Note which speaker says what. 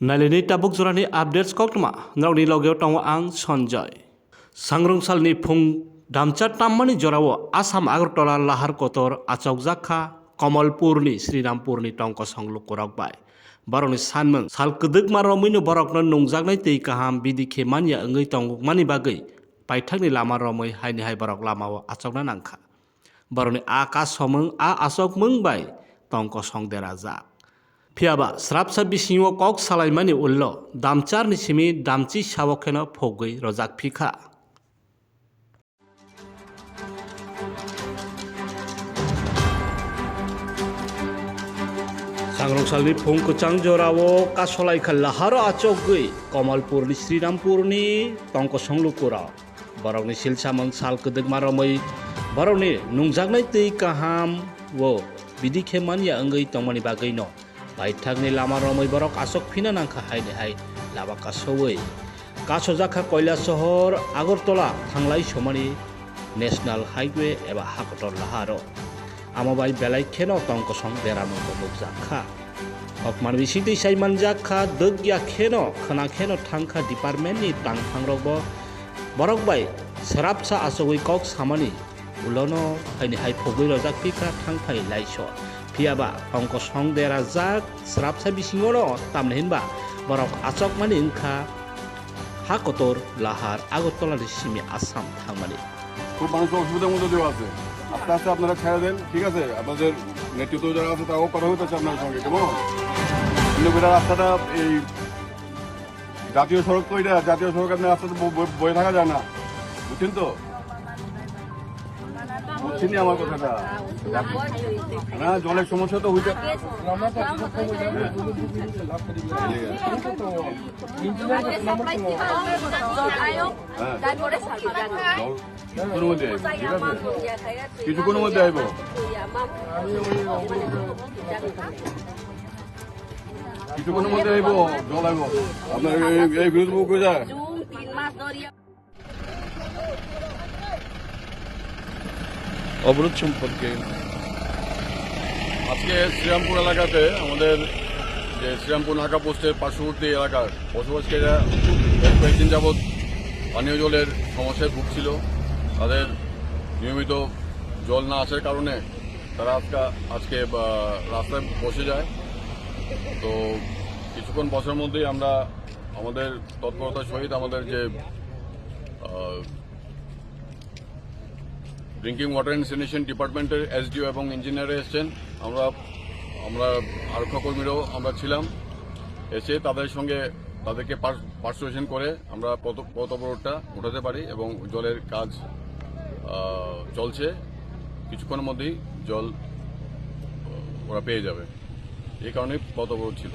Speaker 1: नायलिनि टाबुक जरानि updates कक्टमा नावनि लगेयाव दङ आं सन्जय सांग्रंसालनि फुं दामचा ताम्मानि जराव आसाम आगरतला लाहार कटर आचक जाखा कमलपुरनि श्रीरामपुरनि टंक संलुक करकबाय बरकनि सानमों साल कदोक मारमैनो बरकनो नंजागनाय दै गाहाम बिदि खेमानिया ओङै तंगमानि बागै बायथांनि लामा रमै हायनि हाय बरक लामाव आचकना नांखा बरकनि आकाश समों आ आचक मोंबाय टंक संदेरा जा फियाबा स्राबसा बिसिङाव कक सालायमानि उल्ल दामचारनि सिमी दामची सावखेनो फगै रजाक फिखा सांग्रंसालनि फुं कचां जरावो कासलायखा लाहार आचगै कमलपुरनि श्रीरामपुरनि टंक संलुकुराव बरकनि सिलसामों साल कदोक मारमै बरकनि नुंजागनाय दै काहाम वो बिदि खेमानिया ओंगै तंमानि बागै न বাইথাকনি লামা রমৈবর কাছক ফিনা নাংখা হাই দেহাই লাবা কাছৌই কাছজাখা কয়লা শহর আগরতলা থাংলাই সমানি নেশনাল হাইওয়ে এবা হাকটর লাহার আমাবাই বেলাই খেন তঙ্কসং বেড়ানো ববক জাখা হকমান বিশিদি সাইমান জাখা দগিয়া খেন খনা খেন থাংখা ডিপার্টমেন্টনি তাংফাংরব বরকবাই সরাবসা আসগৈ কক সামানি উলনো হাইনি হাই ফগুই রজাক পিকা থাংফাই লাইস ফিয়াবা টংক সং দেরা জাক সেরাবসা বিসিঙর তামনে হিনবা। বরক আচক মানি ইংখা। হাকতর লাহার আগরতলার সিমি আসাম থাংমানি
Speaker 2: খুব মানুষ অসুবিধার মধ্যে দেওয়া আছে। আস্তে আস্তে আপনারা দেন, ঠিক আছে? আপনাদের নেতৃত্ব যারা আছে, তারাও কথা হইতেছে আপনার সঙ্গে কেমন কিন্তু রাস্তাটা, এই জাতীয় সড়ক তো এটা, জাতীয় সড়ক আপনার ব- বয়ে থাকা যায় না। বুঝছেন তো? বুঝছেনই আমার কথাটা। না জলের সমস্যা তো হইতে কিছুক্ষণের মধ্যে আইবো, কিছুক্ষণের মধ্যে আইবো। কিছুক্ষণের মধ্যে আইবো জল আইবো। আপনার এই- এই বিরোধ বুক হয়ে যায়?
Speaker 3: অবরোধ সম্পর্কে।
Speaker 2: আজকে শ্রীরামপুর এলাকাতে আমাদের যে শ্রীরামপুর নাকা পোস্টের পার্শ্ববর্তী এলাকার বসবাসকারীরা কয়েকদিন যাবৎ পানীয় জলের সমস্যায় ভুগছিল। তাদের নিয়মিত জল না আসার কারণে তারা আজকে আজকে রাস্তায় বসে যায়। তো কিছুক্ষণ বসার মধ্যেই আমরা আমাদের তৎপরতার সহিত আমাদের যে ড্রিঙ্কিং ওয়াটার অ্যান্ড স্যানিটেশন ডিপার্টমেন্টের এসডিও এবং ইঞ্জিনিয়ার এসেছেন। আমরা আমরা আরক্ষা কর্মীরাও আমরা ছিলাম। এসে তাদের সঙ্গে তাদেরকে পার্সুয়েশন করে আমরা পথ অবরোধটা উঠাতে পারি এবং জলের কাজ চলছে। কিছুক্ষণের মধ্যেই জল ওরা পেয়ে যাবে। এই কারণে পথ অবরোধ ছিল।